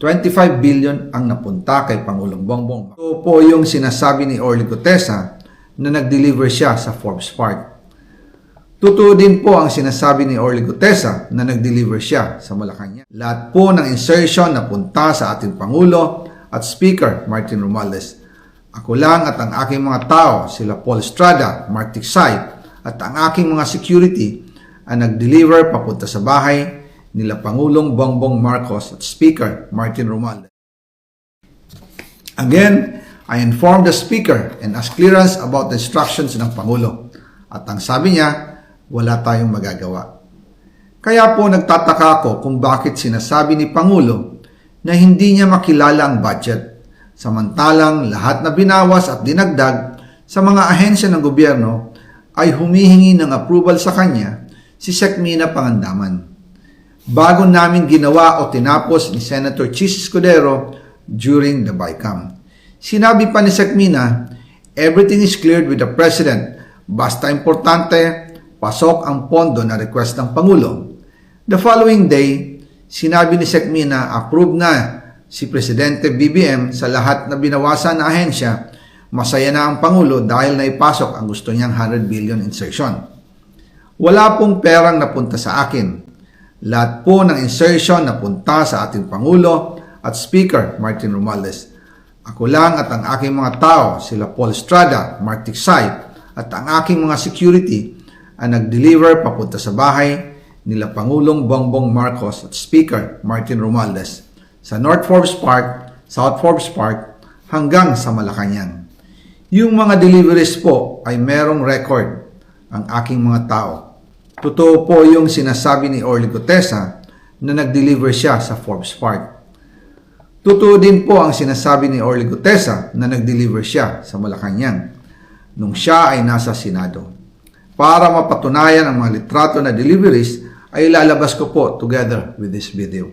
25 billion ang napunta kay Pangulong Bongbong. Ito po yung sinasabi ni Orly Gutesa na nag-deliver siya sa Forbes Park. Totoo din po ang sinasabi ni Orly Gutesa na nag-deliver siya sa Malacanang. Lahat po ng insertion na punta sa ating Pangulo at Speaker Martin Romualdez. Ako lang at ang aking mga tao, sila Paul Estrada, Mark Tiksay, at ang aking mga security ang nag-deliver papunta sa bahay nila Pangulong Bongbong Marcos at Speaker Martin Romualdez. Again, I informed the Speaker and asked clearance about the instructions ng Pangulo. At ang sabi niya, wala tayong magagawa. Kaya po nagtataka ako kung bakit sinasabi ni Pangulo na hindi niya makilala ang budget. Samantalang lahat na binawas at dinagdag sa mga ahensya ng gobyerno ay humihingi ng approval sa kanya si Sekmina Pangandaman. Bago namin ginawa o tinapos ni Senator Chis Escudero during the BICAM. Sinabi pa ni Sekmina, everything is cleared with the President. Basta importante, pasok ang pondo na request ng Pangulo. The following day, sinabi ni Sekmina approve na si Presidente BBM sa lahat na binawasan na ahensya. Masaya na ang Pangulo dahil naipasok ang gusto niyang 100 billion insertion. Wala pong perang napunta sa akin. Lahat po ng insertion napunta sa ating Pangulo at Speaker Martin Romualdez. Ako lang at ang aking mga tao, sila Paul Estrada, Mark Tiksay, at ang aking mga security ang nag-deliver papunta sa bahay nila Pangulong Bongbong Marcos at Speaker Martin Romualdez sa North Forbes Park, South Forbes Park hanggang sa Malacanang. Yung mga deliveries po ay merong record ang aking mga tao. Totoo po yung sinasabi ni Orly Gutesa na nag-deliver siya sa Forbes Park. Totoo din po ang sinasabi ni Orly Gutesa na nag-deliver siya sa Malacanang nung siya ay nasa Senado. Para mapatunayan ang mga litrato na deliveries ay lalabas ko po together with this video.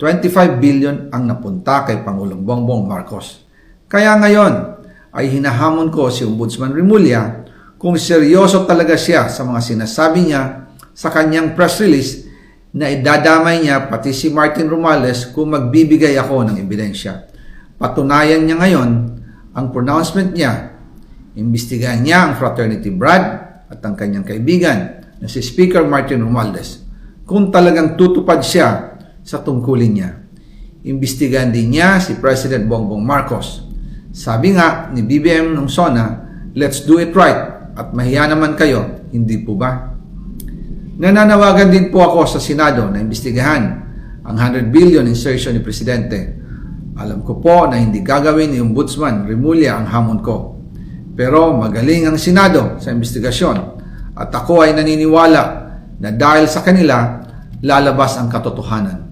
25 billion ang napunta kay Pangulong Bongbong Marcos. Kaya ngayon ay hinahamon ko si Ombudsman Remulla kung seryoso talaga siya sa mga sinasabi niya sa kanyang press release na idadamay niya pati si Martin Romales kung magbibigay ako ng ebidensya. Patunayan niya ngayon ang pronouncement niya. Imbestigahan niya ang fraternity Brad at ang kanyang kaibigan na si Speaker Martin Romualdez kung talagang tutupad siya sa tungkulin niya. Imbestigahan din niya si President Bongbong Marcos. Sabi nga ni BBM ng SONA, let's do it right at mahiya naman kayo, hindi po ba? Nananawagan din po ako sa Senado na imbestigahan ang 100 billion insertion ni Presidente. Alam ko po na hindi gagawin ni Ombudsman Remulla ang hamon ko. Pero magaling ang Senado sa investigasyon at ako ay naniniwala na dahil sa kanila lalabas ang katotohanan.